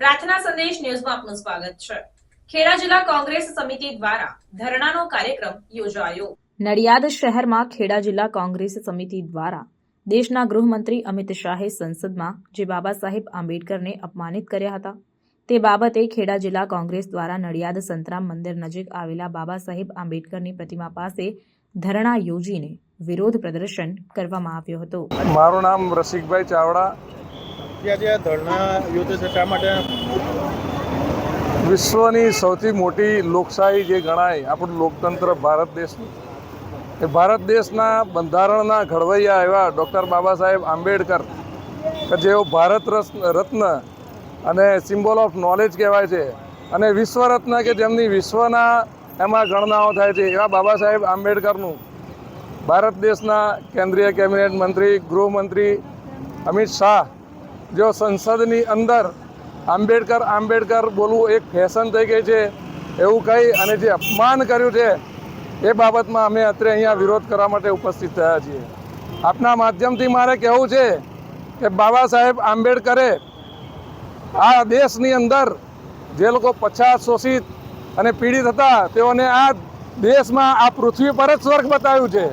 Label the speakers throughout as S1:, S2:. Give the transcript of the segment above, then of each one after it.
S1: પ્રાર્થના સંદેશ ન્યૂઝમાં આપનું સ્વાગત છે. ખેડા જિલ્લા કોંગ્રેસ સમિતિ દ્વારા ધરણાનો કાર્યક્રમ યોજાયો.
S2: નડિયાદ શહેરમાં ખેડા જિલ્લા કોંગ્રેસ સમિતિ દ્વારા દેશના ગૃહમંત્રી અમિત શાહે સંસદમાં જે બાબા સાહેબ આંબેડકરને અપમાનિત કર્યા હતા તે બાબતે ખેડા જિલ્લા કોંગ્રેસ દ્વારા નડિયાદ સંતરામ મંદિર નજીક આવેલા બાબા સાહેબ આંબેડકરની પ્રતિમા પાસે ધરણા યોજીને વિરોધ પ્રદર્શન કરવામાં આવ્યો હતો.
S3: મારું નામ રસિકભાઈ ચાવડા વિશ્વની સૌથી મોટી લોકશાહી જે ગણાય, આપણું લોકતંત્ર ભારત દેશનું. એ ભારત દેશના બંધારણના ઘડવૈયા એવા ડૉક્ટર બાબા સાહેબ આંબેડકર, કે જેઓ ભારત રત્ન અને સિમ્બોલ ઓફ નોલેજ કહેવાય છે, અને વિશ્વ રત્ન કે જેમની વિશ્વના એમાં ગણનાઓ થાય છે, એવા બાબા સાહેબ આંબેડકરનું. ભારત દેશના કેન્દ્રીય કેબિનેટ મંત્રી, ગૃહમંત્રી અમિત શાહ જો સંસદની અંદર આંબેડકર આંબેડકર બોલવું એક ફેશન થઈ ગઈ છે, એવું કહી અને જે અપમાન કર્યું છે, એ બાબતમાં અમે અત્યારે અહીંયા વિરોધ કરવા માટે ઉપસ્થિત થયા છીએ. આપના માધ્યમથી મારે કહેવું છે કે બાબા સાહેબ આંબેડકરે આ દેશની અંદર જે લોકો પછાત શોષિત અને પીડિત હતા, તેઓને આ દેશમાં આ પૃથ્વી પર જ સ્વર્ગ બતાવ્યું છે.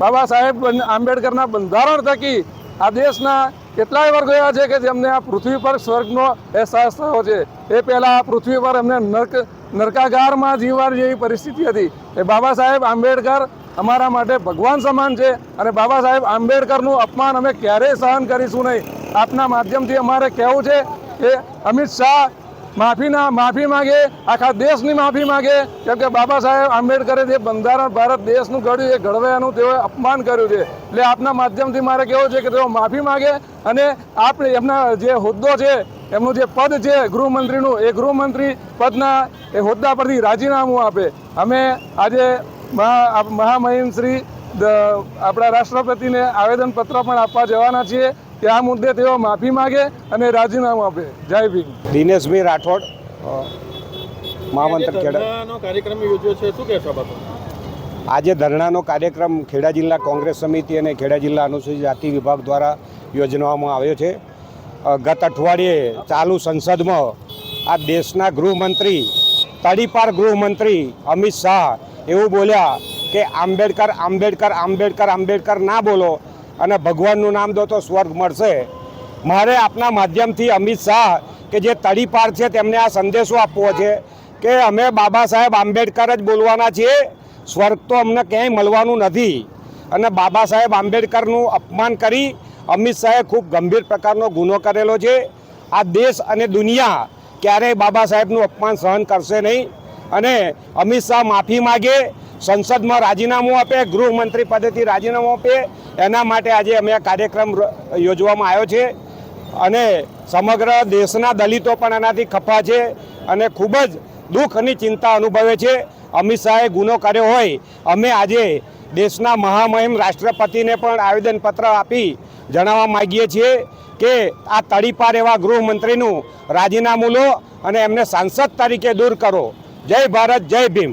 S3: બાબા સાહેબ આંબેડકરના બંધારણ થકી આ દેશના કેટલાય વર્ગો એવા છે કે જેમને આ પૃથ્વી પર સ્વર્ગનો અહેસાસ થયો છે. એ પહેલાં આ પૃથ્વી પર એમને નર્ક, નરકાગારમાં જીવવાની જેવી પરિસ્થિતિ હતી. એ બાબા સાહેબ આંબેડકર અમારા માટે ભગવાન સમાન છે અને બાબા સાહેબ આંબેડકરનું અપમાન અમે ક્યારેય સહન કરીશું નહીં. આપના માધ્યમથી અમારે કહેવું છે કે અમિત શાહ માફીના માફી માગે, આખા દેશની માફી માગે. કેમ કે બાબા સાહેબ આંબેડકરે જે બંધારણ ભારત દેશનું ઘડ્યું એ ઘડવાનું તેઓએ અપમાન કર્યું છે. એટલે આપના માધ્યમથી મારે કહેવું છે કે તેઓ માફી માગે અને આપણે એમના જે હોદ્દો છે, એમનું જે પદ છે ગૃહમંત્રીનું, એ ગૃહમંત્રી પદના એ હોદ્દા પરથી રાજીનામું આપે. અમે આજે મહામહિમ શ્રી આપણા રાષ્ટ્રપતિને આવેદનપત્ર પણ આપવા જવાના છીએ. કે આ મુદ્દે તેઓ માફી માગે અને રાજીનામું આપે. જય ભીમ.
S4: દિનેશભાઈ રાઠોડ મહામંત્ર ખેડા.
S5: કાર્યક્રમ યોજ્યો છે. શું કહેશો
S4: આજે ધરણાનો કાર્યક્રમ ખેડા જિલ્લા કોંગ્રેસ સમિતિ અને ખેડા જિલ્લા અનુસૂચિત જાતિ વિભાગ દ્વારા યોજવામાં આવ્યો છે. ગત અઠવાડિયે ચાલુ સંસદમાં આ દેશના ગૃહમંત્રી તડીપાર ગૃહમંત્રી અમિત શાહ એવું બોલ્યા કે આંબેડકર આંબેડકર આંબેડકર આંબેડકર ના બોલો. અને ભગવાનનું નામ દો તો સ્વર્ગ મળશે. મારે આપના માધ્યમથી અમિત શાહ કે જે તડીપાર છે તેમને આ સંદેશો આપવો છે કે અમે બાબા સાહેબ આંબેડકર જ બોલવાના છીએ. સ્વર્ગ તો અમને ક્યાંય મળવાનું નથી. અને બાબા સાહેબ આંબેડકરનું અપમાન કરી અમિત શાહે ખૂબ ગંભીર પ્રકારનો ગુનો કરેલો છે. આ દેશ અને દુનિયા ક્યારેય બાબા સાહેબનું અપમાન સહન કરશે નહીં. અને અમિત શાહ માફી માગે સંસદમાં રાજીનામું આપે, ગૃહમંત્રી પદેથી રાજીનામું આપે. એના માટે આજે અમે આ કાર્યક્રમ યોજવામાં આવ્યો છે. અને સમગ્ર દેશના દલિતો પણ એનાથી ખફા છે અને ખૂબ જ દુઃખ અને ચિંતા અનુભવે છે. અમિત શાહે ગુનો કર્યો હોય, અમે આજે દેશના મહામહિમ રાષ્ટ્રપતિને પણ આવેદનપત્ર આપી જણાવવા માગીએ છીએ કે આ તડીપાર એવા ગૃહમંત્રીનું રાજીનામું લો અને એમને સાંસદ તરીકે દૂર કરો. જય ભારત, જય ભીમ.